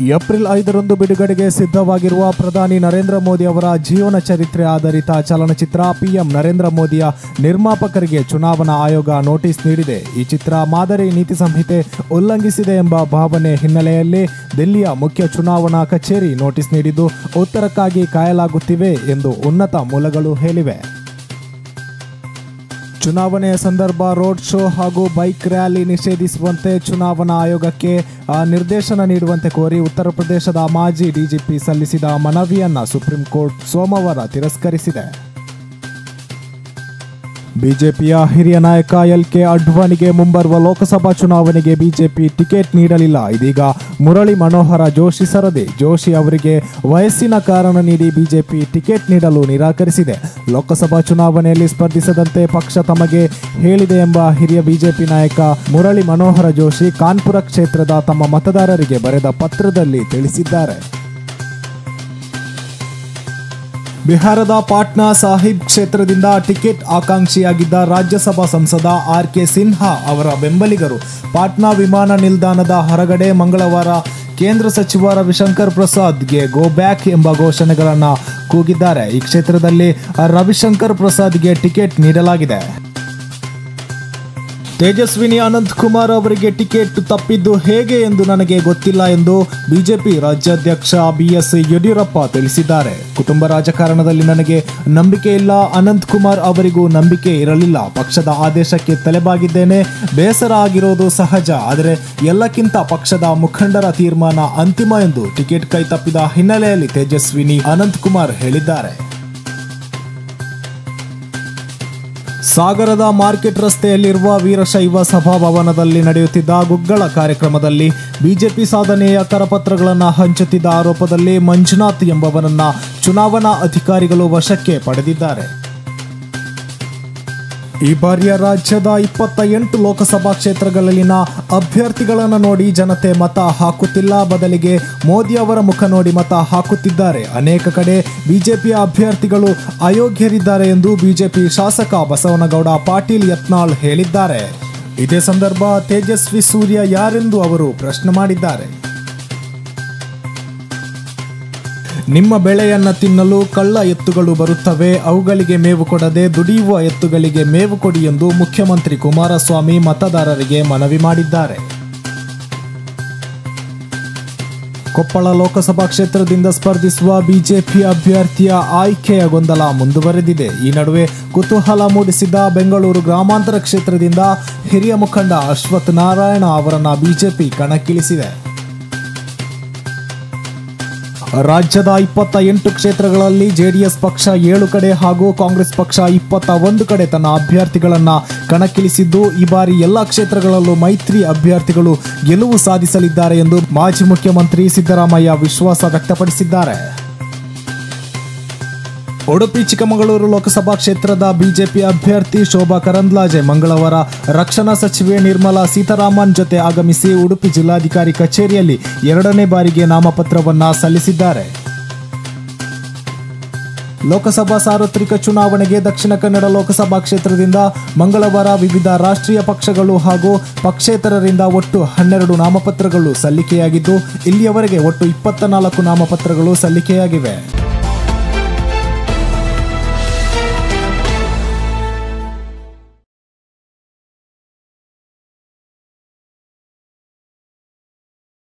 April ಐದರಂದು ಬಿಡುಗಡೆಗೆ ಸಿದ್ಧವಾಗಿರುವ ಪ್ರಧಾನಿ ನರೇಂದ್ರ ಮೋದಿ ಅವರ ಜೀವನ ಚರಿತ್ರೆ ಆಧಾರಿತ ಚಲನಚಿತ್ರ ಪಿಎಂ ನರೇಂದ್ರ ಮೋದಿಯ ನಿರ್ಮಾಪಕರಿಗೆ ಚುನಾವಣಾ ಆಯೋಗ ನೋಟಿಸ್ ನೀಡಿದೆ. ಈ ಚಿತ್ರ ಮಾದರಿ ನೀತಿ ಸಂಹಿತೆ ಉಲ್ಲಂಘಿಸಿದೆ ಎಂಬ ಭಾವನೆ ಹಿನ್ನೆಲೆಯಲ್ಲಿ ದಿಲ್ಲಿಯ ಮುಖ್ಯ ಚುನಾವಣಾ ಕಚೇರಿ ನೋಟಿಸ್ ನೀಡಿದ್ದು, ಉತ್ತರಕ್ಕಾಗಿ ಕಾಯಲಾಗುತ್ತಿವೆ ಎಂದು ಉನ್ನತ ಮೂಲಗಳು ಹೇಳಿವೆ. ಚುನಾವಣೆಯ ಸಂದರ್ಭ ರೋಡ್ ಶೋ ಹಾಗೂ ಬೈಕ್ ರ್ಯಾಲಿ ನಿಷೇಧಿಸುವಂತೆ ಚುನಾವಣಾ ಆಯೋಗಕ್ಕೆ ನಿರ್ದೇಶನ ನೀಡುವಂತೆ ಕೋರಿ ಉತ್ತರ ಪ್ರದೇಶದ ಮಾಜಿ ಡಿಜಿಪಿ ಸಲ್ಲಿಸಿದ ಮನವಿಯನ್ನು ಸುಪ್ರೀಂ ಕೋರ್ಟ್ ಸೋಮವಾರ ತಿರಸ್ಕರಿಸಿದೆ. ಬಿಜೆಪಿಯ ಹಿರಿಯ ನಾಯಕ ಎಲ್ ಕೆ ಅಡ್ವಾಣಿಗೆ ಮುಂಬರುವ ಲೋಕಸಭಾ ಚುನಾವಣೆಗೆ ಬಿಜೆಪಿ ಟಿಕೆಟ್ ನೀಡಲಿಲ್ಲ. ಇದೀಗ ಮುರಳಿ ಮನೋಹರ ಜೋಶಿ ಸರದಿ. ಜೋಶಿ ಅವರಿಗೆ ವಯಸ್ಸಿನ ಕಾರಣ ನೀಡಿ ಬಿಜೆಪಿ ಟಿಕೆಟ್ ನೀಡಲು ನಿರಾಕರಿಸಿದೆ. ಲೋಕಸಭಾ ಚುನಾವಣೆಯಲ್ಲಿ ಸ್ಪರ್ಧಿಸದಂತೆ ಪಕ್ಷ ತಮಗೆ ಹೇಳಿದೆ ಎಂಬ ಹಿರಿಯ ಬಿಜೆಪಿ ನಾಯಕ ಮುರಳಿ ಮನೋಹರ ಜೋಶಿ ಕಾನ್ಪುರ ಕ್ಷೇತ್ರದ ತಮ್ಮ ಮತದಾರರಿಗೆ ಬರೆದ ಪತ್ರದಲ್ಲಿ ತಿಳಿಸಿದ್ದಾರೆ. ಬಿಹಾರದ ಪಾಟ್ನಾ ಸಾಹಿಬ್ ಕ್ಷೇತ್ರದಿಂದ ಟಿಕೆಟ್ ಆಕಾಂಕ್ಷಿಯಾಗಿದ್ದ ರಾಜ್ಯಸಭಾ ಸಂಸದ ಆರ್ ಕೆ ಸಿನ್ಹಾ ಅವರ ಬೆಂಬಲಿಗರು ಪಾಟ್ನಾ ವಿಮಾನ ನಿಲ್ದಾಣದ ಹೊರಗಡೆ ಮಂಗಳವಾರ ಕೇಂದ್ರ ಸಚಿವ ರವಿಶಂಕರ್ ಪ್ರಸಾದ್ಗೆ ಗೋ ಬ್ಯಾಕ್ ಎಂಬ ಘೋಷಣೆಗಳನ್ನು ಕೂಗಿದ್ದಾರೆ. ಈ ಕ್ಷೇತ್ರದಲ್ಲಿ ರವಿಶಂಕರ್ ಪ್ರಸಾದ್ಗೆ ಟಿಕೆಟ್ ನೀಡಲಾಗಿದೆ. ತೇಜಸ್ವಿನಿ ಅನಂತ್ ಕುಮಾರ್ ಅವರಿಗೆ ಟಿಕೆಟ್ ತಪ್ಪಿದ್ದು ಹೇಗೆ ಎಂದು ನನಗೆ ಗೊತ್ತಿಲ್ಲ ಎಂದು ಬಿಜೆಪಿ ರಾಜ್ಯಾಧ್ಯಕ್ಷ ಬಿಎಸ್ ಯಡಿಯೂರಪ್ಪ ತಿಳಿಸಿದ್ದಾರೆ. ಕುಟುಂಬ ರಾಜಕಾರಣದಲ್ಲಿ ನನಗೆ ನಂಬಿಕೆ ಇಲ್ಲ. ಅನಂತ್ ಕುಮಾರ್ ಅವರಿಗೂ ನಂಬಿಕೆ ಇರಲಿಲ್ಲ. ಪಕ್ಷದ ಆದೇಶಕ್ಕೆ ತಲೆಬಾಗಿದ್ದೇನೆ. ಬೇಸರ ಆಗಿರೋದು ಸಹಜ. ಆದರೆ ಎಲ್ಲಕ್ಕಿಂತ ಪಕ್ಷದ ಮುಖಂಡರ ತೀರ್ಮಾನ ಅಂತಿಮ ಎಂದು ಟಿಕೆಟ್ ಕೈ ತಪ್ಪಿದ ಹಿನ್ನೆಲೆಯಲ್ಲಿ ತೇಜಸ್ವಿನಿ ಅನಂತ್ ಕುಮಾರ್ ಹೇಳಿದ್ದಾರೆ. ಸಾಗರದ ಮಾರ್ಕೆಟ್ ರಸ್ತೆಯಲ್ಲಿರುವ ವೀರಶೈವ ಸಭಾಭವನದಲ್ಲಿ ನಡೆಯುತ್ತಿದ್ದ ಗುಗ್ಗಳ ಕಾರ್ಯಕ್ರಮದಲ್ಲಿ ಬಿಜೆಪಿ ಸಾಧನೆಯ ಕರಪತ್ರಗಳನ್ನು ಹಂಚುತ್ತಿದ್ದ ಆರೋಪದಲ್ಲಿ ಮಂಜುನಾಥ್ ಎಂಬವನನ್ನ ಚುನಾವಣಾ ಅಧಿಕಾರಿಗಳು ವಶಕ್ಕೆ ಪಡೆದಿದ್ದಾರೆ. ಈ ಬಾರಿಯ ರಾಜ್ಯದ ಇಪ್ಪತ್ತ ಎಂಟು ಲೋಕಸಭಾ ಕ್ಷೇತ್ರಗಳಲ್ಲಿನ ಅಭ್ಯರ್ಥಿಗಳನ್ನು ನೋಡಿ ಜನತೆ ಮತ ಹಾಕುತ್ತಿಲ್ಲ. ಬದಲಿಗೆ ಮೋದಿ ಅವರ ಮುಖ ನೋಡಿ ಮತ ಹಾಕುತ್ತಿದ್ದಾರೆ. ಅನೇಕ ಕಡೆ ಬಿಜೆಪಿಯ ಅಭ್ಯರ್ಥಿಗಳು ಅಯೋಗ್ಯರಿದ್ದಾರೆ ಎಂದು ಬಿಜೆಪಿ ಶಾಸಕ ಬಸವನಗೌಡ ಪಾಟೀಲ್ ಯತ್ನಾಳ್ ಹೇಳಿದ್ದಾರೆ. ಇದೇ ಸಂದರ್ಭ ತೇಜಸ್ವಿ ಸೂರ್ಯ ಯಾರೆಂದು ಅವರು ಪ್ರಶ್ನೆ ಮಾಡಿದ್ದಾರೆ. ನಿಮ್ಮ ಬೆಳೆಯನ್ನ ತಿನ್ನಲು ಕಳ್ಳ ಎತ್ತುಗಳು ಬರುತ್ತವೆ, ಅವುಗಳಿಗೆ ಮೇವು ಕೊಡದೆ ದುಡಿಯುವ ಎತ್ತುಗಳಿಗೆ ಮೇವು ಕೊಡಿ ಎಂದು ಮುಖ್ಯಮಂತ್ರಿ ಕುಮಾರಸ್ವಾಮಿ ಮತದಾರರಿಗೆ ಮನವಿ ಮಾಡಿದ್ದಾರೆ. ಕೊಪ್ಪಳ ಲೋಕಸಭಾ ಕ್ಷೇತ್ರದಿಂದ ಸ್ಪರ್ಧಿಸುವ ಬಿಜೆಪಿ ಅಭ್ಯರ್ಥಿಯ ಆಯ್ಕೆಯ ಗೊಂದಲ ಮುಂದುವರೆದಿದೆ. ಈ ನಡುವೆ ಕುತೂಹಲ ಮೂಡಿಸಿದ ಬೆಂಗಳೂರು ಗ್ರಾಮಾಂತರ ಕ್ಷೇತ್ರದಿಂದ ಹಿರಿಯ ಮುಖಂಡ ಅಶ್ವಥ್ ನಾರಾಯಣ ಅವರನ್ನು ಬಿಜೆಪಿ ಕಣಕ್ಕಿಳಿಸಿದೆ. ರಾಜ್ಯದ ಇಪ್ಪತ್ತ ಎಂಟು ಕ್ಷೇತ್ರಗಳಲ್ಲಿ ಜೆಡಿಎಸ್ ಪಕ್ಷ ಏಳು ಕಡೆ ಹಾಗೂ ಕಾಂಗ್ರೆಸ್ ಪಕ್ಷ ಇಪ್ಪತ್ತ ಒಂದು ಕಡೆ ತನ್ನ ಅಭ್ಯರ್ಥಿಗಳನ್ನು ಕಣಕ್ಕಿಳಿಸಿದ್ದು, ಈ ಬಾರಿ ಎಲ್ಲ ಕ್ಷೇತ್ರಗಳಲ್ಲೂ ಮೈತ್ರಿ ಅಭ್ಯರ್ಥಿಗಳು ಗೆಲುವು ಸಾಧಿಸಲಿದ್ದಾರೆ ಎಂದು ಮಾಜಿ ಮುಖ್ಯಮಂತ್ರಿ ಸಿದ್ದರಾಮಯ್ಯ ವಿಶ್ವಾಸ ವ್ಯಕ್ತಪಡಿಸಿದ್ದಾರೆ. ಉಡುಪಿ, ಚಿಕ್ಕಮಗಳೂರು ಲೋಕಸಭಾ ಕ್ಷೇತ್ರದ ಬಿಜೆಪಿ ಅಭ್ಯರ್ಥಿ ಶೋಭಾ ಕರಂದ್ಲಾಜೆ ಮಂಗಳವಾರ ರಕ್ಷಣಾ ಸಚಿವೆ ನಿರ್ಮಲಾ ಸೀತಾರಾಮನ್ ಜೊತೆ ಆಗಮಿಸಿ ಉಡುಪಿ ಜಿಲ್ಲಾಧಿಕಾರಿ ಕಚೇರಿಯಲ್ಲಿ ಎರಡನೇ ಬಾರಿಗೆ ನಾಮಪತ್ರವನ್ನ ಸಲ್ಲಿಸಿದ್ದಾರೆ. ಲೋಕಸಭಾ ಸಾರ್ವತ್ರಿಕ ಚುನಾವಣೆಗೆ ದಕ್ಷಿಣ ಕನ್ನಡ ಲೋಕಸಭಾ ಕ್ಷೇತ್ರದಿಂದ ಮಂಗಳವಾರ ವಿವಿಧ ರಾಷ್ಟ್ರೀಯ ಪಕ್ಷಗಳು ಹಾಗೂ ಪಕ್ಷೇತರರಿಂದ ಒಟ್ಟು ಹನ್ನೆರಡು ನಾಮಪತ್ರಗಳು ಸಲ್ಲಿಕೆಯಾಗಿದ್ದು, ಇಲ್ಲಿಯವರೆಗೆ ಒಟ್ಟು ಇಪ್ಪತ್ತ ನಾಲ್ಕು ನಾಮಪತ್ರಗಳು ಸಲ್ಲಿಕೆಯಾಗಿವೆ.